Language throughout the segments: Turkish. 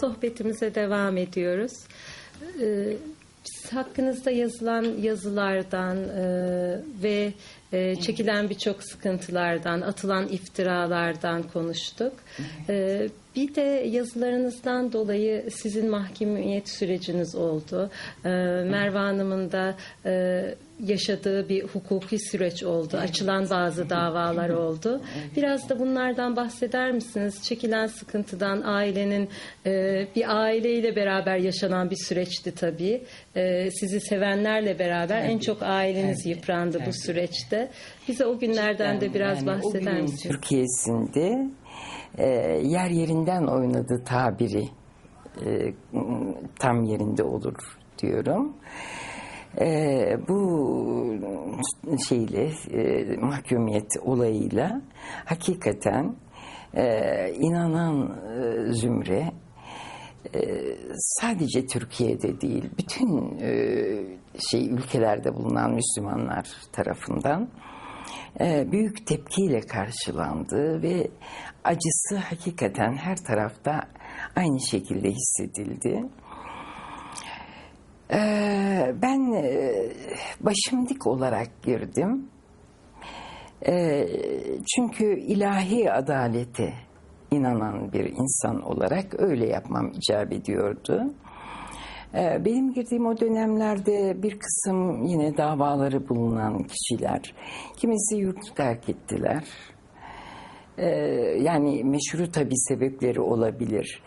Sohbetimize devam ediyoruz. Ee, hakkınızda yazılan yazılardan e, ve e, çekilen birçok sıkıntılardan, atılan iftiralardan konuştuk. Ee, bir de yazılarınızdan dolayı sizin mahkumiyet süreciniz oldu. Ee, Merve Hanım'ın da e, yaşadığı bir hukuki süreç oldu. Açılan bazı davalar oldu. Biraz da bunlardan bahseder misiniz? Çekilen sıkıntıdan ailenin e, bir aileyle beraber yaşanan bir süreçti tabii. E, sizi sevenlerle beraber en çok aileniz yıprandı bu süreçte. Bize o günlerden de biraz Yani o bahseder günün misiniz? Türkiye'sinde e, yer yerinden oynadı tabiri e, tam yerinde olur diyorum. E, bu şeyle e, mahkumiyet olayıyla hakikaten e, inanan e, zümre e, sadece Türkiye'de değil bütün e, şey ülkelerde bulunan Müslümanlar tarafından büyük tepkiyle karşılandı ve acısı hakikaten her tarafta aynı şekilde hissedildi. E, ben e, başım dik olarak girdim. E, çünkü ilahi adalete inanan bir insan olarak öyle yapmam icap ediyordu. Ee, Benim girdiğim o dönemlerde bir kısım yine davaları bulunan kişiler, kimisi yurt terk ettiler. Ee, Yani meşru tabi sebepleri olabilir.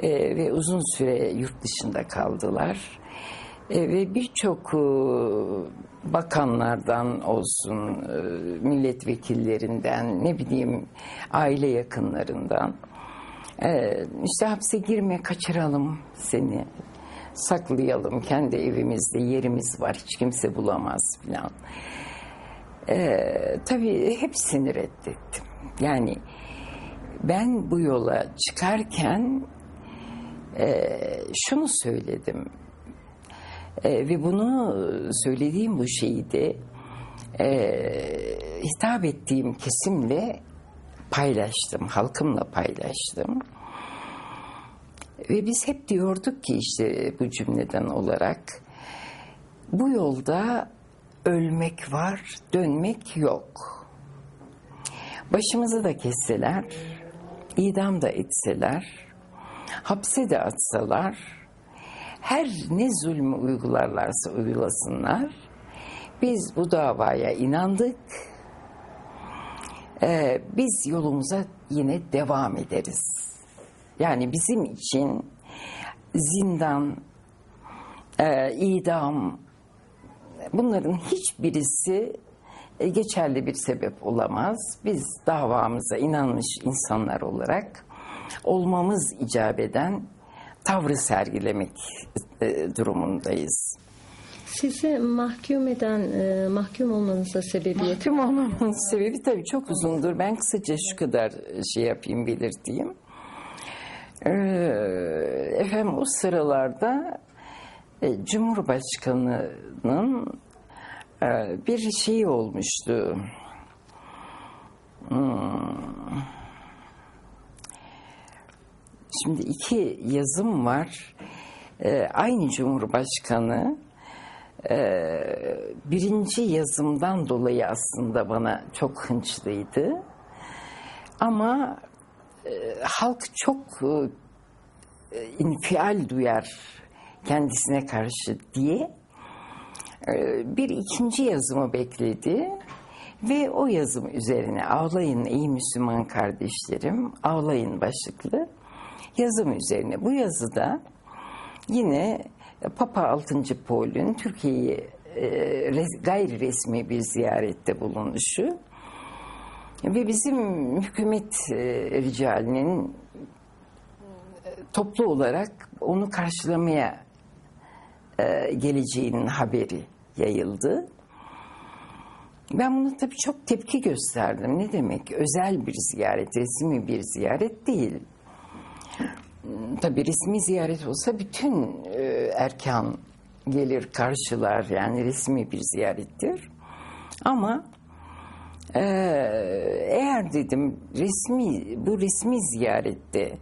Ee, Ve uzun süre yurt dışında kaldılar. Ve birçok e, bakanlardan olsun, e, milletvekillerinden, ne bileyim aile yakınlarından ee, işte hapse girme kaçıralım seni saklayalım kendi evimizde yerimiz var hiç kimse bulamaz filan. Ee, tabii hepsini reddettim. Yani ben bu yola çıkarken e, şunu söyledim E, ve bunu söylediğim bu şeyi de e, hitap ettiğim kesimle paylaştım, halkımla paylaştım. Ve biz hep diyorduk ki işte bu cümleden olarak bu yolda ölmek var, dönmek yok. Başımızı da kesseler, idam da etseler, hapse de atsalar, her ne zulmü uygularlarsa uygulasınlar, biz bu davaya inandık, ee, biz yolumuza yine devam ederiz. Yani bizim için zindan, e, idam bunların hiçbirisi e, geçerli bir sebep olamaz. Biz davamıza inanmış insanlar olarak olmamız icap eden tavrı sergilemek e, durumundayız. Sizi mahkum eden, e, mahkum olmanıza sebebiyet Mahkum olmamın sebebi tabii çok uzundur. Ben kısaca şu kadar şey yapayım, belirteyim. Ee, efendim o sıralarda e, Cumhurbaşkanı'nın e, bir şeyi olmuştu. Hmm. Şimdi iki yazım var. Ee, aynı Cumhurbaşkanı birinci yazımdan dolayı aslında bana çok hınçlıydı. Ama e, halk çok e, infial duyar kendisine karşı diye e, bir ikinci yazımı bekledi. Ve o yazım üzerine ağlayın ey Müslüman kardeşlerim, ağlayın başlıklı yazım üzerine. Bu yazıda yine Papa 6. Paul'ün Türkiye'yi e, gayri resmi bir ziyarette bulunuşu ve bizim hükümet e, ricalinin toplu olarak onu karşılamaya e, geleceğinin haberi yayıldı. Ben buna tabii çok tepki gösterdim. Ne demek? Özel bir ziyaret, resmi bir ziyaret değil. Tabii resmi ziyaret olsa bütün e, erkan gelir karşılar yani resmi bir ziyarettir. Ama e, eğer dedim resmi bu resmi ziyarette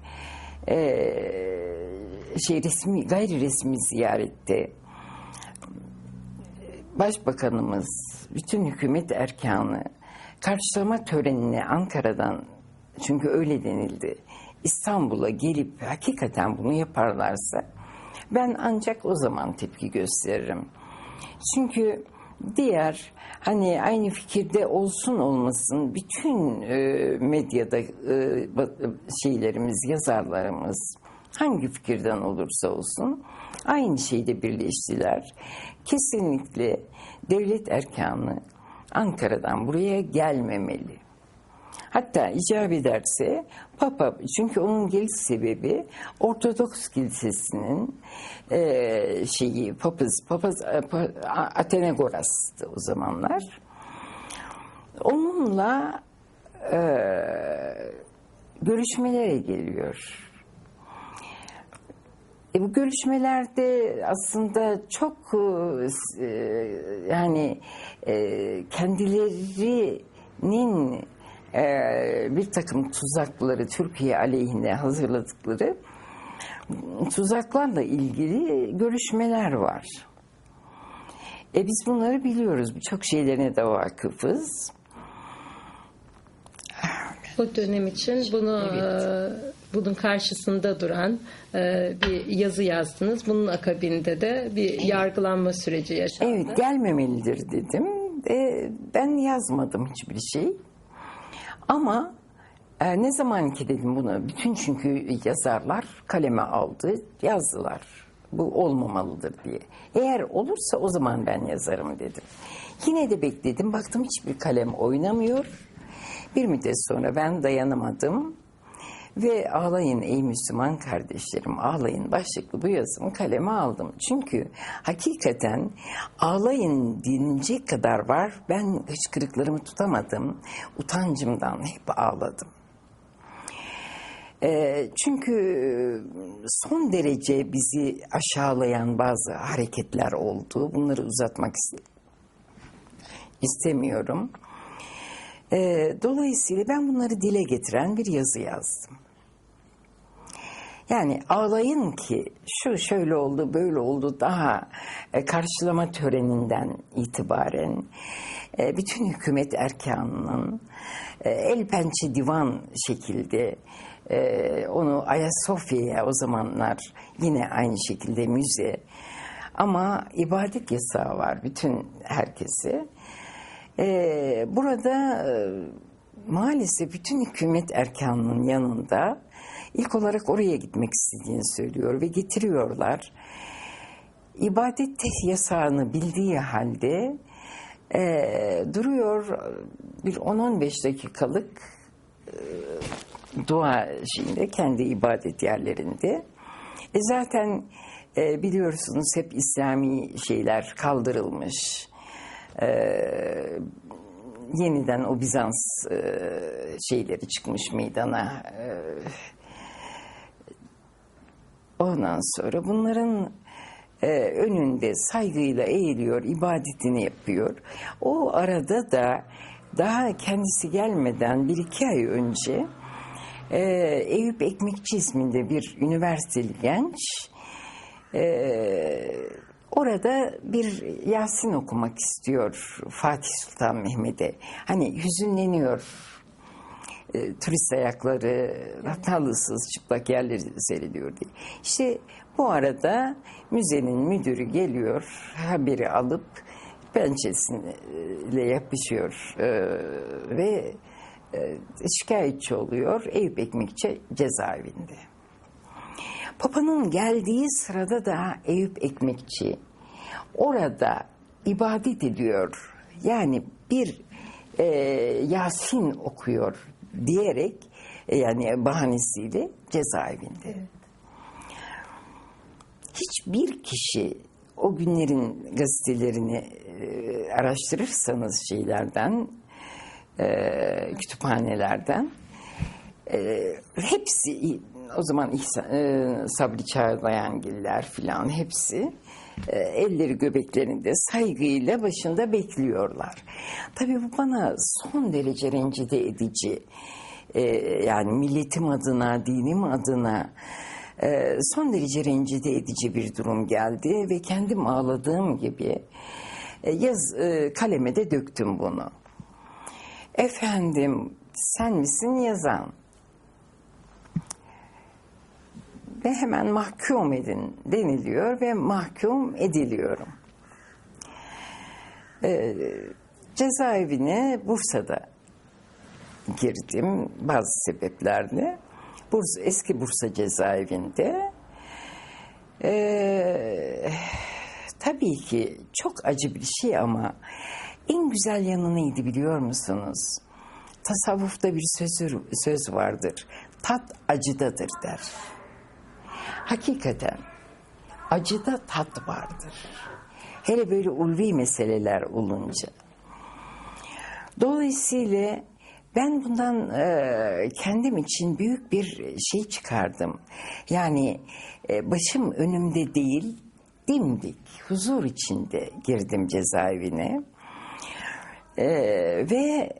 şey resmi gayri resmi ziyarette Başbakanımız, bütün hükümet erkanı karşılama törenine Ankara'dan çünkü öyle denildi. İstanbul'a gelip hakikaten bunu yaparlarsa ben ancak o zaman tepki gösteririm. Çünkü diğer hani aynı fikirde olsun olmasın bütün e, medyada e, şeylerimiz, yazarlarımız hangi fikirden olursa olsun aynı şeyde birleştiler. Kesinlikle devlet erkanı Ankara'dan buraya gelmemeli. Hatta icap ederse Papa çünkü onun geliş sebebi Ortodoks Kilisesi'nin eee, şeyi papaz papaz e, pa- A- Atenagoras'tı o zamanlar. Onunla eee, görüşmelere geliyor. E, bu görüşmelerde aslında çok e, yani e, kendilerinin e, bir takım tuzakları Türkiye aleyhine hazırladıkları tuzaklarla ilgili görüşmeler var. E biz bunları biliyoruz. Birçok şeylerine de vakıfız. O dönem için bunu e, bunun karşısında duran e, bir yazı yazdınız. Bunun akabinde de bir yargılanma süreci yaşandı. Evet gelmemelidir dedim. E, ben yazmadım hiçbir şey. Ama e, ne zaman ki dedim bunu, bütün çünkü yazarlar kaleme aldı, yazdılar. Bu olmamalıdır diye. Eğer olursa o zaman ben yazarım dedim. Yine de bekledim, baktım hiçbir kalem oynamıyor. Bir müddet sonra ben dayanamadım. Ve ağlayın ey Müslüman kardeşlerim ağlayın başlıklı bu yazımı kaleme aldım. Çünkü hakikaten ağlayın denilecek kadar var. Ben hıçkırıklarımı tutamadım. Utancımdan hep ağladım. Ee, çünkü son derece bizi aşağılayan bazı hareketler oldu. Bunları uzatmak ist- istemiyorum. Ee, dolayısıyla ben bunları dile getiren bir yazı yazdım. Yani ağlayın ki şu şöyle oldu böyle oldu daha e, karşılama töreninden itibaren e, bütün hükümet erkanının e, el pençe divan şekilde e, onu Ayasofya'ya o zamanlar yine aynı şekilde müze ama ibadet yasağı var bütün herkese. E, burada e, maalesef bütün hükümet erkanının yanında ilk olarak oraya gitmek istediğini söylüyor ve getiriyorlar. İbadet yasağını bildiği halde e, duruyor bir 10-15 dakikalık e, dua şeyinde kendi ibadet yerlerinde. E zaten e, biliyorsunuz hep İslami şeyler kaldırılmış. E, yeniden o Bizans e, şeyleri çıkmış meydana. E, ondan sonra bunların e, önünde saygıyla eğiliyor, ibadetini yapıyor. O arada da daha kendisi gelmeden bir iki ay önce e, Eyüp Ekmekçi isminde bir üniversiteli genç e, orada bir Yasin okumak istiyor Fatih Sultan Mehmet'e. Hani hüzünleniyor e, turist ayakları halısız çıplak yerleri seyrediyor diye. İşte bu arada müzenin müdürü geliyor haberi alıp pençesiyle yapışıyor e, ve e, şikayetçi oluyor Eyüp Ekmekçi cezaevinde. Papa'nın geldiği sırada da Eyüp Ekmekçi orada ibadet ediyor. Yani bir e, Yasin okuyor diyerek e, yani bahanesiyle cezaevinde. Hiçbir kişi o günlerin gazetelerini e, araştırırsanız şeylerden, e, kütüphanelerden e, hepsi o zaman İhsan, e, Sabri Çağlayangiller filan hepsi elleri göbeklerinde saygıyla başında bekliyorlar. Tabii bu bana son derece rencide edici e, yani milletim adına, dinim adına e, son derece rencide edici bir durum geldi ve kendim ağladığım gibi e, yaz e, kaleme de döktüm bunu. Efendim sen misin yazan? Ve hemen mahkum edin deniliyor ve mahkum ediliyorum. Ee, cezaevine Bursa'da girdim bazı sebeplerle. Bursa, eski Bursa cezaevinde. Ee, tabii ki çok acı bir şey ama en güzel yanı neydi biliyor musunuz? Tasavvufta bir söz, söz vardır. Tat acıdadır der. Hakikaten acıda tat vardır. Hele böyle ulvi meseleler olunca. Dolayısıyla ben bundan e, kendim için büyük bir şey çıkardım. Yani e, başım önümde değil, dimdik, huzur içinde girdim cezaevine. E, ve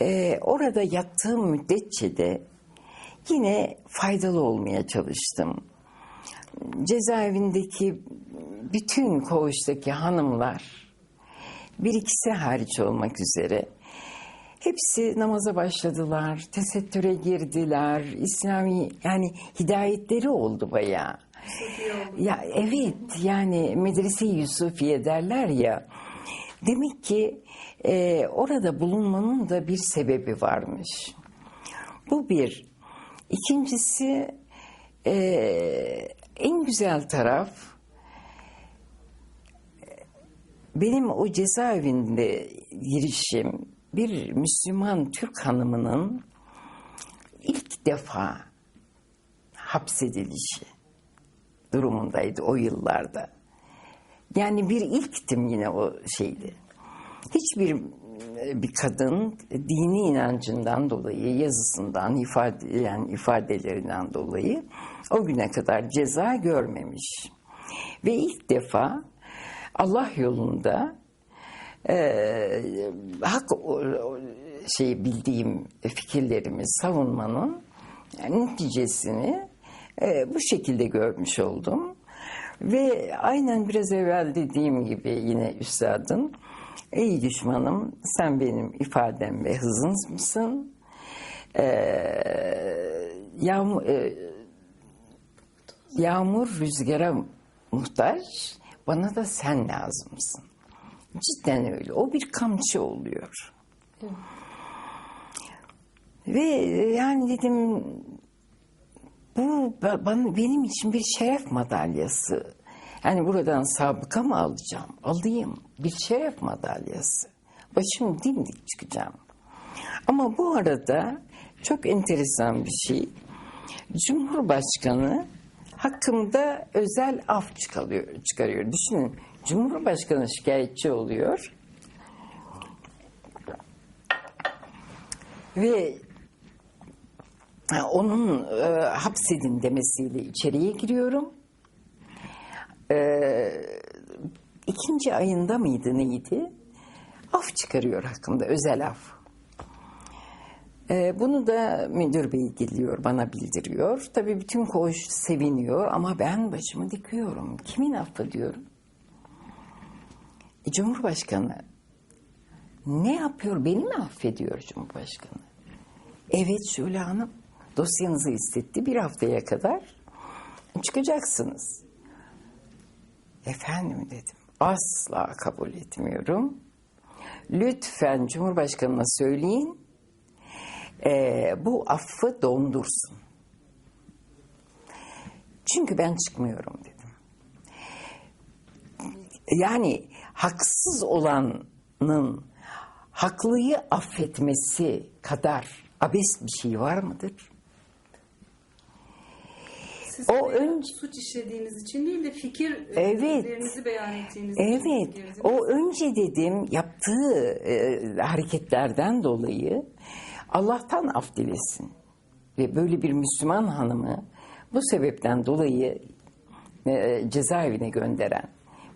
e, orada yattığım müddetçe de yine faydalı olmaya çalıştım. Cezaevindeki bütün koğuştaki hanımlar, bir ikisi hariç olmak üzere, hepsi namaza başladılar, tesettüre girdiler, İslami yani hidayetleri oldu bayağı. Ya evet yani medrese Yusufiye derler ya. Demek ki e, orada bulunmanın da bir sebebi varmış. Bu bir. İkincisi e, en güzel taraf benim o cezaevinde girişim bir Müslüman Türk hanımının ilk defa hapsedilişi durumundaydı o yıllarda. Yani bir ilktim yine o şeydi. Hiçbir bir kadın dini inancından dolayı, yazısından, ifade, yani ifadelerinden dolayı o güne kadar ceza görmemiş. Ve ilk defa Allah yolunda e, hak şey bildiğim fikirlerimi savunmanın neticesini e, bu şekilde görmüş oldum. Ve aynen biraz evvel dediğim gibi yine üstadın Ey düşmanım sen benim ifadem ve hızın mısın? Ee, yağmur, e, yağmur rüzgara muhtaç bana da sen lazımsın. Cidden öyle. O bir kamçı oluyor. Ve yani dedim bu benim için bir şeref madalyası. Yani buradan sabıka mı alacağım? Alayım. Bir şeref madalyası. Başım dimdik çıkacağım. Ama bu arada çok enteresan bir şey. Cumhurbaşkanı hakkımda özel af çıkarıyor. çıkarıyor. Düşünün Cumhurbaşkanı şikayetçi oluyor. Ve onun e, hapsedin demesiyle içeriye giriyorum. E, ikinci ayında mıydı neydi? Af çıkarıyor hakkımda özel af. E, bunu da müdür bey geliyor bana bildiriyor. Tabii bütün koğuş seviniyor ama ben başımı dikiyorum. Kimin affı diyorum. E, Cumhurbaşkanı ne yapıyor? Beni mi affediyor Cumhurbaşkanı? Evet Şule Hanım, dosyanızı istetti bir haftaya kadar çıkacaksınız. Efendim dedim, asla kabul etmiyorum. Lütfen Cumhurbaşkanı'na söyleyin, eee, bu affı dondursun. Çünkü ben çıkmıyorum dedim. Yani haksız olanın haklıyı affetmesi kadar abes bir şey var mıdır? Siz O önce- suç işlediğiniz için değil de Evet. fikirlerinizi beyan ettiğiniz için Evet, o önce dedim yaptığı e, hareketlerden dolayı Allah'tan af dilesin. Ve böyle bir Müslüman hanımı bu sebepten dolayı e, cezaevine gönderen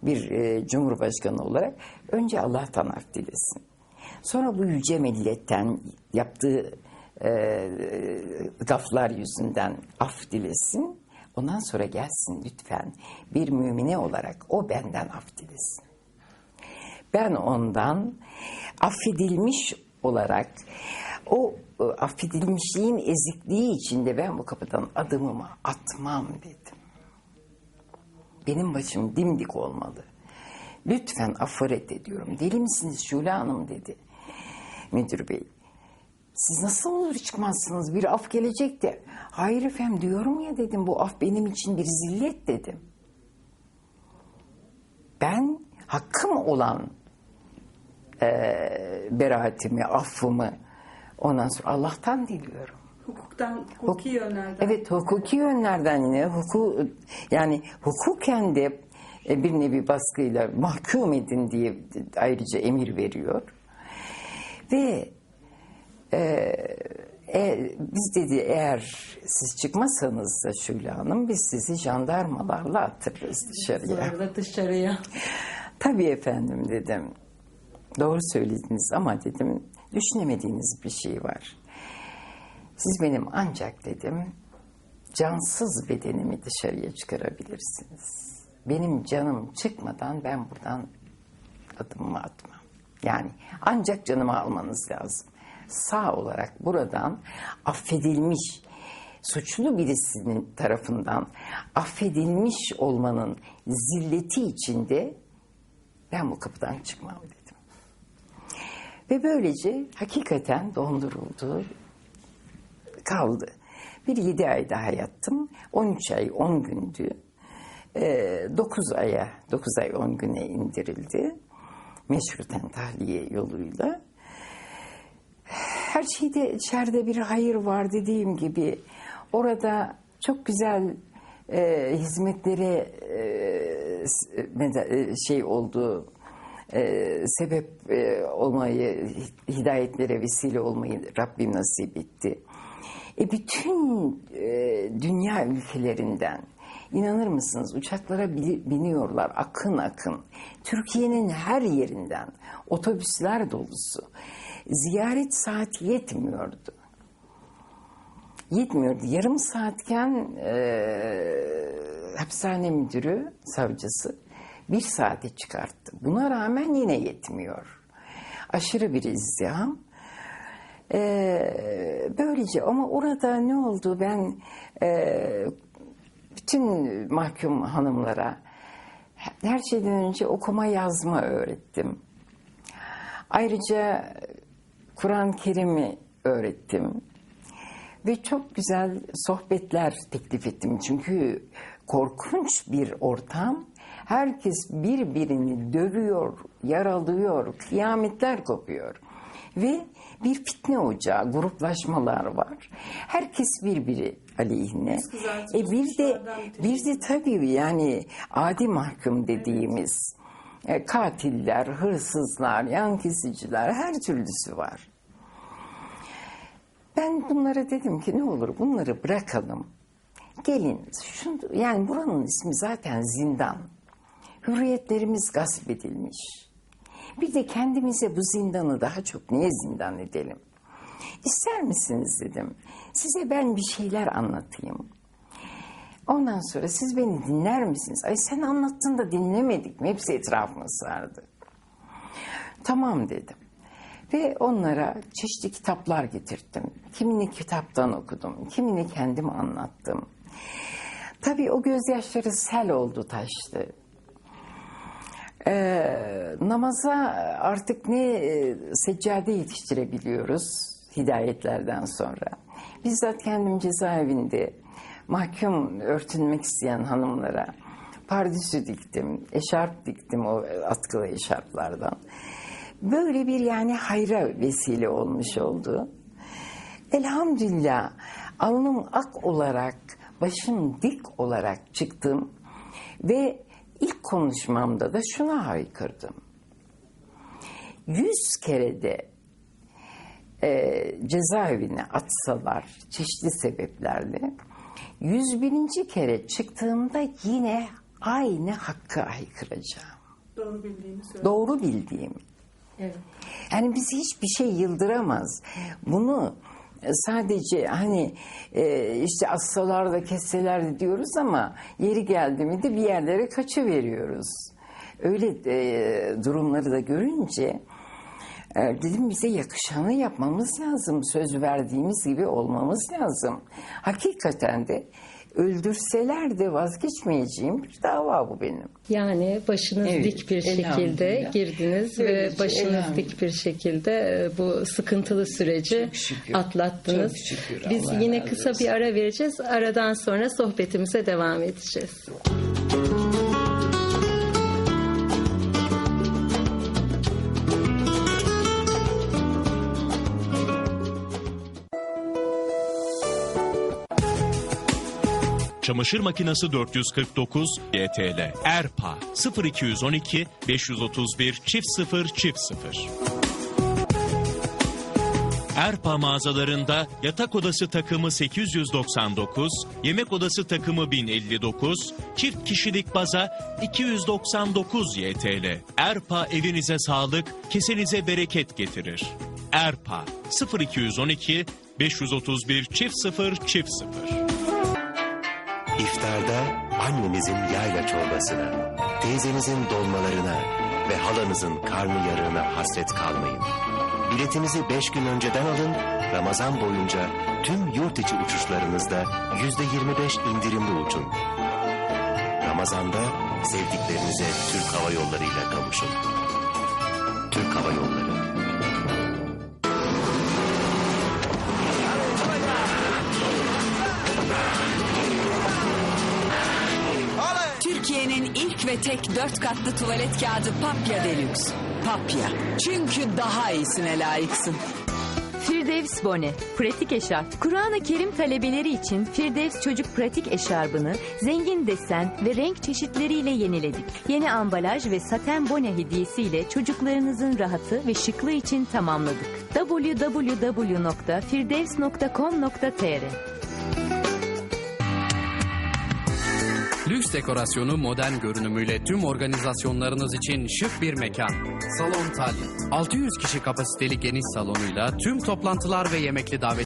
bir e, cumhurbaşkanı olarak önce Allah'tan af dilesin. Sonra bu yüce milletten yaptığı e, gaflar yüzünden af dilesin. Ondan sonra gelsin lütfen bir mümine olarak o benden af. Ben ondan affedilmiş olarak o e, affedilmişliğin ezikliği içinde ben bu kapıdan adımımı atmam dedim. Benim başım dimdik olmalı. Lütfen affı reddediyorum. Deli misiniz Şule Hanım dedi müdür bey. Siz nasıl olur çıkmazsınız bir af gelecek de. Hayır efendim diyorum ya dedim bu af benim için bir zillet dedim. Ben hakkım olan eee beraatimi, affımı ondan sonra Allah'tan diliyorum. Hukuktan, hukuki yönlerden. Evet hukuki yönlerden yine huku yani hukuken de e, bir nevi baskıyla mahkum edin diye ayrıca emir veriyor. Ve e, e, biz dedi eğer siz çıkmasanız da Şule Hanım biz sizi jandarmalarla atırırız dışarıya. Zorla dışarıya. Tabii efendim dedim. Doğru söylediniz ama dedim düşünemediğiniz bir şey var. Siz benim ancak dedim cansız bedenimi dışarıya çıkarabilirsiniz. Benim canım çıkmadan ben buradan adımımı atmam. Yani ancak canımı almanız lazım. Sağ olarak buradan affedilmiş, suçlu birisinin tarafından affedilmiş olmanın zilleti içinde ben bu kapıdan çıkmam dedim. Ve böylece hakikaten donduruldu, kaldı. Bir yedi ay daha yattım. 13 ay 10 gündü. 9 aya, 9 ay 10 güne indirildi. Meşruten tahliye yoluyla. Her şeyde içeride bir hayır var dediğim gibi. Orada çok güzel e, hizmetlere e, e, şey oldu, e, sebep e, olmayı, hidayetlere vesile olmayı Rabbim nasip etti. E bütün e, dünya ülkelerinden inanır mısınız uçaklara biniyorlar akın akın. Türkiye'nin her yerinden otobüsler dolusu. Ziyaret saati yetmiyordu. Yetmiyordu. Yarım saatken e, hapishane müdürü, savcısı bir saate çıkarttı. Buna rağmen yine yetmiyor. Aşırı bir izdiham. Ee, böylece ama orada ne oldu ben e, bütün mahkum hanımlara her şeyden önce okuma yazma öğrettim. Ayrıca Kur'an-ı Kerim'i öğrettim. Ve çok güzel sohbetler teklif ettim. Çünkü korkunç bir ortam. Herkes birbirini dövüyor, yaralıyor, kıyametler kopuyor. Ve bir fitne ocağı, gruplaşmalar var. Herkes birbiri aleyhine. E bir de bir de tabii yani adi mahkum dediğimiz e, katiller, hırsızlar, yan kesiciler her türlüsü var. Ben bunlara dedim ki ne olur bunları bırakalım. Gelin şunu, yani buranın ismi zaten zindan. Hürriyetlerimiz gasp edilmiş. Bir de kendimize bu zindanı daha çok niye zindan edelim? İster misiniz dedim. Size ben bir şeyler anlatayım. Ondan sonra siz beni dinler misiniz? Ay sen anlattın da dinlemedik mi? Hepsi etrafıma sardı. Tamam dedim. Ve onlara çeşitli kitaplar getirttim. Kimini kitaptan okudum, kimini kendim anlattım. Tabii o gözyaşları sel oldu taştı. Ee, namaza artık ne e, seccade yetiştirebiliyoruz hidayetlerden sonra. Bizzat kendim cezaevinde mahkum örtünmek isteyen hanımlara pardüsü diktim, eşarp diktim o atkılı eşarplardan. Böyle bir yani hayra vesile olmuş oldu. Elhamdülillah alnım ak olarak, başım dik olarak çıktım ve ilk konuşmamda da şuna haykırdım. Yüz kere de e, cezaevine atsalar çeşitli sebeplerle yüz birinci kere çıktığımda yine aynı hakkı haykıracağım. Doğru bildiğini söylüyor. Doğru bildiğim. Evet. Yani bizi hiçbir şey yıldıramaz. Bunu sadece hani e, işte assalar da kesseler diyoruz ama yeri geldi mi de bir yerlere kaçı veriyoruz. Öyle e, durumları da görünce e, dedim bize yakışanı yapmamız lazım. Söz verdiğimiz gibi olmamız lazım. Hakikaten de öldürseler de vazgeçmeyeceğim bir dava bu benim. Yani başınız Evet, dik bir şekilde girdiniz ve Böylece, başınız elhamdülillah. dik bir şekilde e, bu sıkıntılı süreci şükür, atlattınız. çok şükür, Biz Allah yine kısa bir ara vereceğiz. Aradan sonra sohbetimize devam edeceğiz. Çamaşır makinesi 449 YTL. Erpa 0212 531 çift 0 çift 0. Erpa mağazalarında yatak odası takımı 899, yemek odası takımı 1059, çift kişilik baza 299 YTL. Erpa evinize sağlık, kesenize bereket getirir. Erpa 0212 531 çift 0 çift 0. İftarda annenizin yayla çorbasına, teyzenizin dolmalarına ve halanızın karnı yarığına hasret kalmayın. Biletinizi 5 gün önceden alın, Ramazan boyunca tüm yurt içi uçuşlarınızda %25 indirimli uçun. Ramazanda sevdiklerinize Türk Hava Yolları ile kavuşun. Türk Hava Yolları Türkiye'nin ilk ve tek dört katlı tuvalet kağıdı Papya Deluxe. Papya. Çünkü daha iyisine layıksın. Firdevs Bone, pratik eşarp. Kur'an-ı Kerim talebeleri için Firdevs Çocuk Pratik Eşarbını zengin desen ve renk çeşitleriyle yeniledik. Yeni ambalaj ve saten bone hediyesiyle çocuklarınızın rahatı ve şıklığı için tamamladık. www.firdevs.com.tr Lüks dekorasyonu modern görünümüyle tüm organizasyonlarınız için şık bir mekan. Salon Talya. 600 kişi kapasiteli geniş salonuyla tüm toplantılar ve yemekli davet